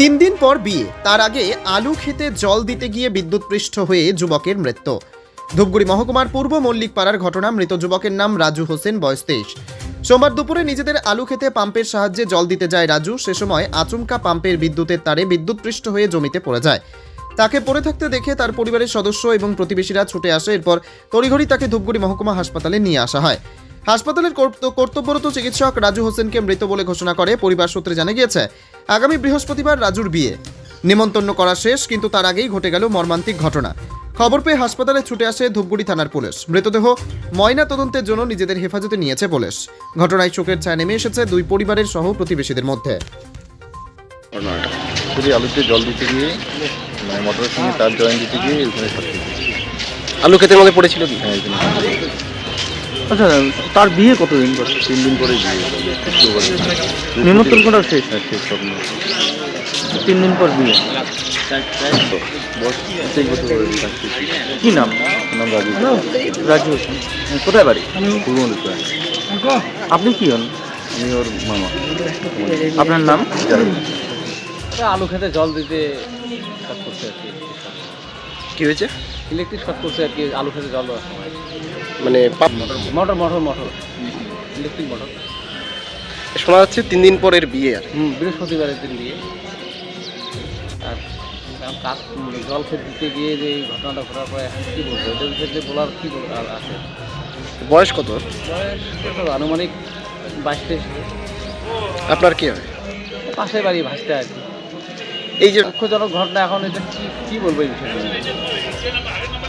তিন দিন পর বিয়ে। তার আগে আলু খেতে জল দিতে গিয়ে বিদ্যুৎপৃষ্ট হয়ে যুবকের মৃত্যু। ধূপগুড়ি মহকুমার পূর্ব মল্লিক পাড়ার ঘটনা, মৃত যুবকের নাম রাজু হোসেন, বয়স তেইশ। সোমবার দুপুরে নিজেদের আলু খেতে পাম্পের সাহায্যে জল দিতে যায় রাজু। সে সময় আচমকা পাম্পের বিদ্যুতের তারে বিদ্যুৎপৃষ্ট হয়ে জমিতে পড়ে যায়। তাকে পড়ে থাকতে দেখে তার পরিবারের সদস্য এবং প্রতিবেশীরা ছুটে আসে। এরপর তড়িঘড়ি তাকে ধূপগুড়ি মহকুমা হাসপাতালে নিয়ে আসা হয়। হাসপাতালের কর্ত- কর্তব্যরত চিকিৎসক রাজু হোসেনকে মৃত বলে ঘোষণা করে পরিবার সূত্রে জানা গিয়েছে, আগামী বৃহস্পতিবার রাজুর বিয়ে। নিমন্তন্ন করা শেষ, কিন্তু তার আগেই ঘটে গেল মর্মান্তিক ঘটনা। খবর পেয়ে হাসপাতালে ছুটে আসে ধূপগুড়ি থানার পুলিশ। মৃতদেহ ময়না তদন্তের জন্য নিজেদের হেফাজতে নিয়েছে পুলিশ। ঘটনায় শোকের ছায়া নেমে এসেছে দুই পরিবারের সহ প্রতিবেশীদের মধ্যে আলুতে জল দিতে গিয়ে মানে মোটরের সঙ্গে তার জয়েন দিতে গিয়ে ওখানে শর্ট খেয়েছে। আলু ক্ষেতের মধ্যে পড়েছিল কি? হ্যাঁ এখানে আচ্ছা তার বিয়ে কতদিন পর? তিন দিন পরে বিয়ে নিমন্ত্রণ করা শেষ? হ্যাঁ শেষ স্বপ্ন। তিন দিন পর বিয়ে? কি নাম? নাম রাজু। রাজু। হোসেন কোথায় বাড়ি? পূর্ব আপনি কি হন? আমি ওর মামা। আপনার নাম? আলু খেতে জল দিতে শর্ট করছে আর কি কি হয়েছে? ইলেকট্রিক শর্ট করছে আর কি আলু খেতে জল দেওয়ার সময়। মানে motor motor motor electric motor শোনা যাচ্ছে তিন দিন পরের বিয়ে আর। হুম বৃহস্পতিবারের দিন বিয়ে। আর কাজ জল খেতে দিতে গিয়ে যে এই ঘটনাটা ঘটার পরে এখন কী বলব এটার বিষয়ে বলার কী বল আর আছে? বয়স কত? বয়স কত? আনুমানিক বাইশ তেইশ। আপনার কি হবে পাশে বাড়ি ভাসতে আর কি এই যে দুঃখজনক ঘটনা এখন এটা কি কি বলব এই বিষয়ে